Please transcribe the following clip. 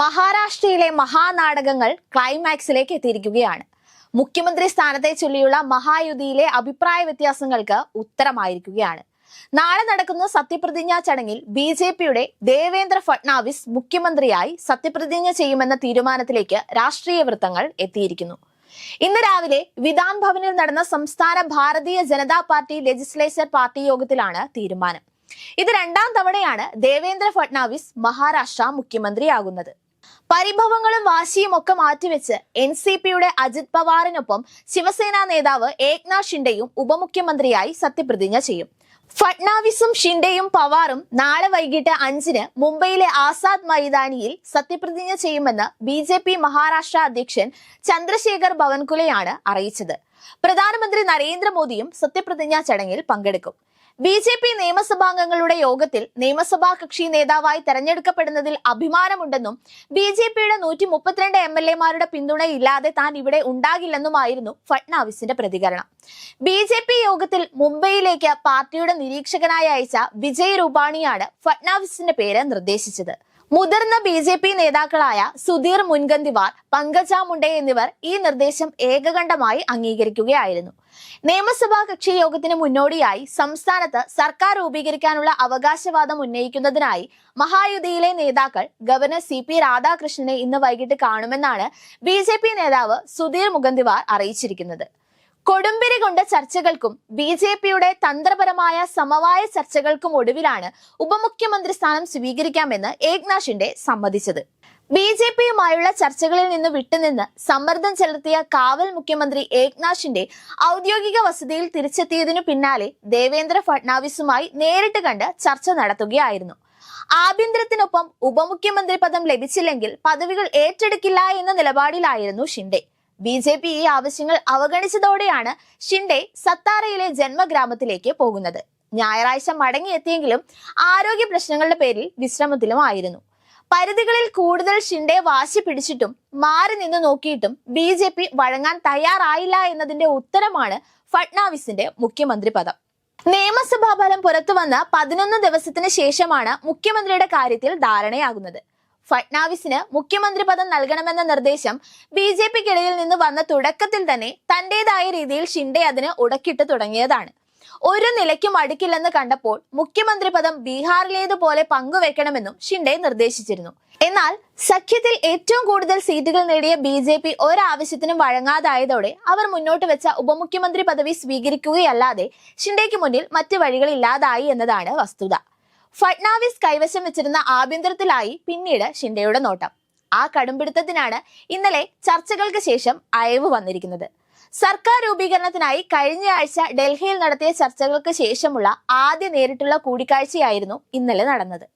മഹാരാഷ്ട്രയിലെ മഹാനാടകങ്ങൾ ക്ലൈമാക്സിലേക്ക് എത്തിയിരിക്കുകയാണ്. മുഖ്യമന്ത്രി സ്ഥാനത്തെ ചൊല്ലിയുള്ള മഹായുതിയിലെ അഭിപ്രായ വ്യത്യാസങ്ങൾക്ക് ഉത്തരമായിരിക്കുകയാണ്. നാളെ നടക്കുന്ന സത്യപ്രതിജ്ഞാ ചടങ്ങിൽ ബി ജെ പിയുടെ ദേവേന്ദ്ര ഫട്നാവിസ് മുഖ്യമന്ത്രിയായി സത്യപ്രതിജ്ഞ ചെയ്യുമെന്ന തീരുമാനത്തിലേക്ക് രാഷ്ട്രീയ വൃത്തങ്ങൾ എത്തിയിരിക്കുന്നു. ഇന്ന് രാവിലെ വിധാൻ ഭവനിൽ നടന്ന സംസ്ഥാന Bharatiya Janata party legislature party യോഗത്തിലാണ് തീരുമാനം. ഇത് രണ്ടാം തവണയാണ് ദേവേന്ദ്ര ഫട്നാവിസ് മഹാരാഷ്ട്ര മുഖ്യമന്ത്രിയാകുന്നത്. പരിഭവങ്ങളും വാശിയും ഒക്കെ മാറ്റിവെച്ച് എൻ സി പിയുടെ അജിത് പവാറിനൊപ്പം ശിവസേന നേതാവ് ഏക്നാഥ് ഷിൻഡെയും ഉപമുഖ്യമന്ത്രിയായി സത്യപ്രതിജ്ഞ ചെയ്യും. ഫട്നാവിസും ഷിൻഡെയും പവാറും നാളെ വൈകിട്ട് അഞ്ചിന് മുംബൈയിലെ ആസാദ് മൈതാനിയിൽ സത്യപ്രതിജ്ഞ ചെയ്യുമെന്ന് ബി ജെ പി മഹാരാഷ്ട്ര അധ്യക്ഷൻ ചന്ദ്രശേഖർ ഭവൻകുലയാണ് അറിയിച്ചത്. പ്രധാനമന്ത്രി നരേന്ദ്രമോദിയും സത്യപ്രതിജ്ഞാ ചടങ്ങിൽ പങ്കെടുക്കും. ബി ജെ പി നിയമസഭാംഗങ്ങളുടെ യോഗത്തിൽ നിയമസഭാ കക്ഷി നേതാവായി തെരഞ്ഞെടുക്കപ്പെടുന്നതിൽ അഭിമാനമുണ്ടെന്നും ബി ജെ പിയുടെ നൂറ്റി മുപ്പത്തിരണ്ട് എം എൽ എമാരുടെ പിന്തുണയില്ലാതെ താൻ ഇവിടെ ഉണ്ടാകില്ലെന്നുമായിരുന്നു ഫട്നാവിസിന്റെ പ്രതികരണം. ബി ജെ പി യോഗത്തിൽ മുംബൈയിലേക്ക് പാർട്ടിയുടെ നിരീക്ഷകനായി അയച്ച വിജയ് രൂപാണിയാണ് ഫട്നാവിസിന്റെ പേര് നിർദ്ദേശിച്ചത്. മുതിർന്ന ബി ജെ പി നേതാക്കളായ സുധീർ മുൻഗന്തിവാർ പങ്കജ മുണ്ടെ എന്നിവർ ഈ നിർദ്ദേശം ഏകകണ്ഠമായി അംഗീകരിക്കുകയായിരുന്നു. നിയമസഭാ കക്ഷി യോഗത്തിന് മുന്നോടിയായി സംസ്ഥാനത്ത് സർക്കാർ രൂപീകരിക്കാനുള്ള അവകാശവാദം ഉന്നയിക്കുന്നതിനായി മഹായുതിയിലെ നേതാക്കൾ ഗവർണർ സി പി രാധാകൃഷ്ണനെ ഇന്ന് വൈകിട്ട് കാണുമെന്നാണ് ബി നേതാവ് സുധീർ മുഗന്തിവാർ അറിയിച്ചിരിക്കുന്നത്. കൊടുമ്പിരി കൊണ്ട ചർച്ചകൾക്കും ബി ജെ പിയുടെ തന്ത്രപരമായ സമവായ ചർച്ചകൾക്കും ഒടുവിലാണ് ഉപമുഖ്യമന്ത്രി സ്ഥാനം സ്വീകരിക്കാമെന്ന് ഏക്നാഷിന്റെ സമ്മതിച്ചത്. ബി ജെ പിയുമായുള്ള ചർച്ചകളിൽ നിന്ന് വിട്ടുനിന്ന് സമ്മർദ്ദം ചെലുത്തിയ കാവൽ മുഖ്യമന്ത്രി ഏക്നാഷിന്റെ ഔദ്യോഗിക വസതിയിൽ തിരിച്ചെത്തിയതിനു പിന്നാലെ ദേവേന്ദ്ര ഫഡ്നാവിസുമായി നേരിട്ട് കണ്ട് ചർച്ച നടത്തുകയായിരുന്നു. ആഭ്യന്തരത്തിനൊപ്പം ഉപമുഖ്യമന്ത്രി പദം ലഭിച്ചില്ലെങ്കിൽ പദവികൾ ഏറ്റെടുക്കില്ല എന്ന നിലപാടിലായിരുന്നു ഷിൻഡെ. ബി ജെ പി ഈ ആവശ്യങ്ങൾ അവഗണിച്ചതോടെയാണ് ഷിൻഡെ സത്താറയിലെ ജന്മഗ്രാമത്തിലേക്ക് പോകുന്നത്. ഞായറാഴ്ച മടങ്ങിയെത്തിയെങ്കിലും ആരോഗ്യ പ്രശ്നങ്ങളുടെ പേരിൽ വിശ്രമത്തിലുമായിരുന്നു പരിധികളിൽ കൂടുതൽ ഷിൻഡെ വാശി പിടിച്ചിട്ടും മാറി നിന്ന് നോക്കിയിട്ടും ബി ജെ പി വഴങ്ങാൻ തയ്യാറായില്ല എന്നതിന്റെ ഉത്തരമാണ് ഫട്നാവിസിന്റെ മുഖ്യമന്ത്രി പദം. നിയമസഭാ ഫലം പുറത്തു വന്ന പതിനൊന്ന് ദിവസത്തിന് ശേഷമാണ് മുഖ്യമന്ത്രിയുടെ കാര്യത്തിൽ ധാരണയാകുന്നത്. ഫട്നാവിസിന് മുഖ്യമന്ത്രി പദം നൽകണമെന്ന നിർദ്ദേശം ബി ജെ പിക്കിടയിൽ നിന്ന് വന്ന തുടക്കത്തിൽ തന്നെ തന്റേതായ രീതിയിൽ ഷിൻഡെ അതിന് ഉടക്കിട്ട് തുടങ്ങിയതാണ്. ഒരു നിലയ്ക്കും അടുക്കില്ലെന്ന് കണ്ടപ്പോൾ മുഖ്യമന്ത്രി പദം ബീഹാറിലേതുപോലെ പങ്കുവെക്കണമെന്നും ഷിൻഡെ നിർദ്ദേശിച്ചിരുന്നു. എന്നാൽ സഖ്യത്തിൽ ഏറ്റവും കൂടുതൽ സീറ്റുകൾ നേടിയ ബി ജെ പി ഒരാവശ്യത്തിനും വഴങ്ങാതായതോടെ അവർ മുന്നോട്ട് വെച്ച ഉപമുഖ്യമന്ത്രി പദവി സ്വീകരിക്കുകയല്ലാതെ ഷിൻഡെക്ക് മുന്നിൽ മറ്റു വഴികളില്ലാതായി എന്നതാണ് വസ്തുത. ഫട്നാവിസ് കൈവശം വെച്ചിരുന്ന ആഭ്യന്തരത്തിലായി പിന്നീട് ഷിൻഡയുടെ നോട്ടം. ആ കടുംപിടുത്തത്തിനാണ് ഇന്നലെ ചർച്ചകൾക്ക് ശേഷം അയവ് വന്നിരിക്കുന്നത്. സർക്കാർ രൂപീകരണത്തിനായി കഴിഞ്ഞ ആഴ്ച ഡൽഹിയിൽ നടത്തിയ ചർച്ചകൾക്ക് ശേഷമുള്ള ആദ്യ നേരിട്ടുള്ള കൂടിക്കാഴ്ചയായിരുന്നു ഇന്നലെ നടന്നത്.